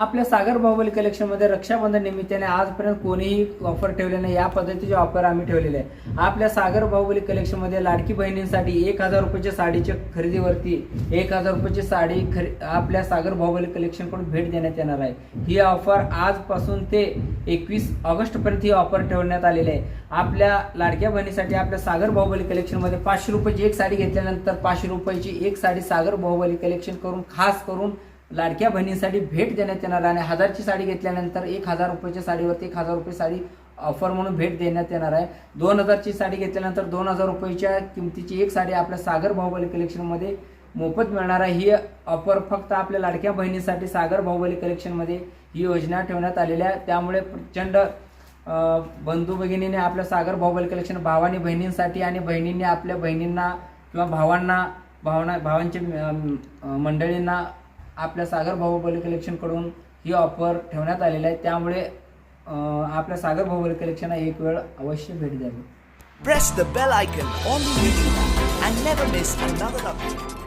आपल्या सागर बाहुबली कलेक्शनमध्ये रक्षाबंधन निमित्ताने आजपर्यंत कोणीही ऑफर ठेवले नाही. या पद्धतीचे ऑफर आम्ही ठेवलेले आहे. आपल्या सागर बाहुबली कलेक्शनमध्ये लाडकी बहिणींसाठी एक हजार रुपयाच्या साडीच्या खरेदीवरती एक हजार रुपयाची साडी खरे आपल्या सागर बाहुबली कलेक्शनकडून भेट देण्यात येणार आहे. ही ऑफर आजपासून ते एकवीस ऑगस्टपर्यंत ही ऑफर ठेवण्यात आलेली आहे. आपल्या लाडक्या बहिणीसाठी आपल्या सागर बाहुबली कलेक्शनमध्ये पाचशे रुपयाची एक साडी घेतल्यानंतर पाचशे रुपयाची एक साडी सागर बाहुबली कलेक्शन करून खास करून लाडक्या बहिणींसाठी भेट देण्यात येणार आहे. आणि हजारची साडी घेतल्यानंतर एक हजार रुपयाच्या साडीवरती एक हजार रुपये साडी ऑफर म्हणून भेट देण्यात येणार आहे. दोन हजारची साडी घेतल्यानंतर दोन हजार रुपयेच्या किमतीची एक साडी आपल्या सागर बाहुबली कलेक्शनमध्ये मोफत मिळणार आहे. ही ऑफर फक्त आपल्या लाडक्या बहिणीसाठी सागर बाहुबली कलेक्शनमध्ये ही योजना ठेवण्यात आलेली आहे. त्यामुळे प्रचंड बंधू भगिनीने आपल्या सागर बाहुबली कलेक्शन भावानी बहिणींसाठी आणि बहिणींनी आपल्या बहिणींना किंवा भावांना भावना भावांच्या मंडळींना आपल्या सागर बाहुबली कलेक्शनकडून ही ऑफर ठेवण्यात आलेली आहे त्यामुळे आपल्या सागर बाहुबली कलेक्शनला एक वेळ अवश्य भेट द्यावी Press the bell icon on the YouTube and never miss another update.